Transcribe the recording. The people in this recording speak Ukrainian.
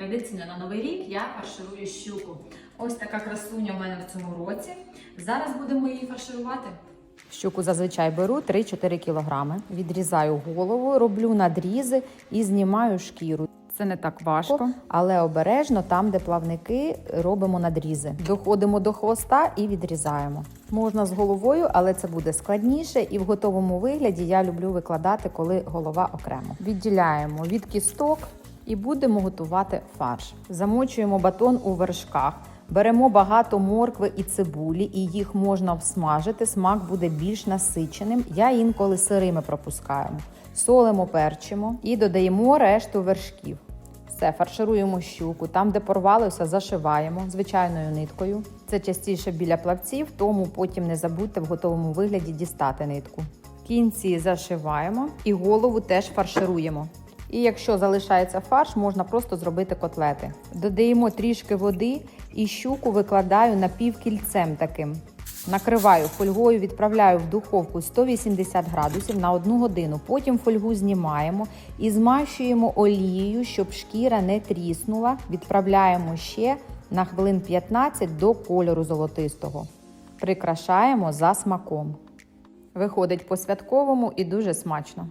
Традиційно на новий рік я фарширую щуку. Ось така красуня в мене в цьому році. Зараз будемо її фарширувати. Щуку зазвичай беру 3-4 кілограми. Відрізаю голову, роблю надрізи і знімаю шкіру. Це не так важко, але обережно там, де плавники, робимо надрізи. Доходимо до хвоста і відрізаємо. Можна з головою, але це буде складніше, і в готовому вигляді я люблю викладати, коли голова окремо. Відділяємо від кісток і будемо готувати фарш. Замочуємо батон у вершках. Беремо багато моркви і цибулі, і їх можна всмажити. Смак буде більш насиченим. Я інколи сирими пропускаємо. Солимо, перчимо і додаємо решту вершків. Все, фаршируємо щуку. Там, де порвалося, зашиваємо звичайною ниткою. Це частіше біля плавців, тому потім не забудьте в готовому вигляді дістати нитку. В кінці зашиваємо і голову теж фаршируємо. І якщо залишається фарш, можна просто зробити котлети. Додаємо трішки води і щуку викладаю напівкільцем таким. Накриваю фольгою, відправляю в духовку 180 градусів на 1 годину. Потім фольгу знімаємо і змащуємо олією, щоб шкіра не тріснула. Відправляємо ще на хвилин 15 до кольору золотистого. Прикрашаємо за смаком. Виходить по святковому і дуже смачно.